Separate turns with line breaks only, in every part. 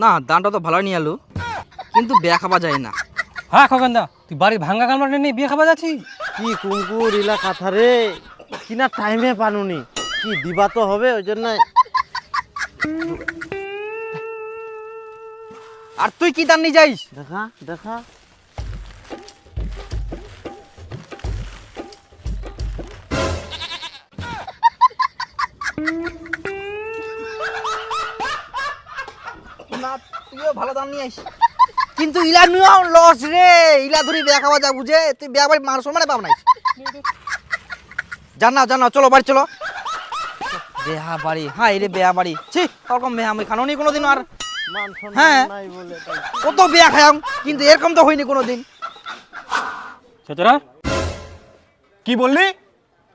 না দানটা তো ভালো নিয়ে আলু কিন্তু বিয়া খাওয়া যায় না।
হ্যাঁ খগেন দা তুই বাড়ির ভাঙ্গা কামড়া নিয়ে বিয়ে খাবা যাচ্ছি
কি কুঙ্কু রিলা কাথা রে। কিনা টাইমে পানুনি। কি দিবা তো হবে ওই জন্য।
আর তুই কি দান নিয়ে যাইস?
দেখা দেখা।
না তুইও ভালো দান নিয়ে আইস। কিন্তু ইলা নিয়েও লস রে ইলা ধরি বিয়া খাওয়া যা বুঝে তুই বিয়া বাড়ি মার মানে পাব নাই জানা জানা চলো বাড়ি চলো। বেহা বাড়ি হ্যাঁ রে বেহা বাড়ি। ছি ওরকম বেহা আমি খানো নি কোনোদিন আর হ্যাঁ। কত বেয়া খায়াম কিন্তু এরকম তো হয়নি কোনোদিন।
চেচরা
কি বললি?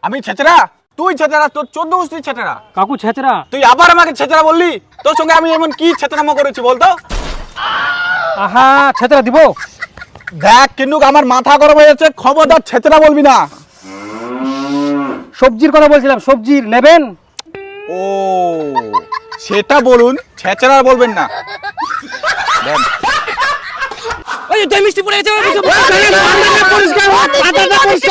আমি ছেচরা? তুই ছেচরা তোর চোদ্দ উস্তি ছেচরা
কাকু ছেচরা
তুই আবার আমাকে ছেচরা বললি? তোর সঙ্গে আমি এমন কি ছেচরামো করেছি বলতো
আহা ছেচরা দিব?
দেখ কিন্তু আমার মাথা গরম হয়ে যাচ্ছে খবরদার ছেচরা বলবি না।
সবজির কথা বলছিলাম সবজির নেবেন?
ও সেটা বলুন ছেচরা বলবেন না।
ওই যে মিষ্টি পড়ে গেছে খাই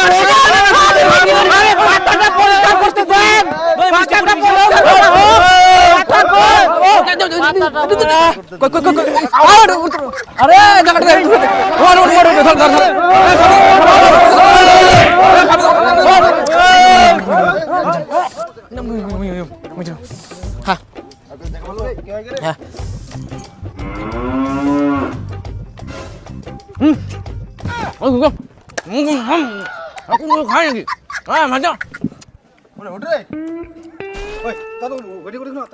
আরে হ্যাঁ
হ্যাঁ হুম খাই নাকি হ্যাঁ ভাজা ওটা വെടി കൊടുക്കണോ?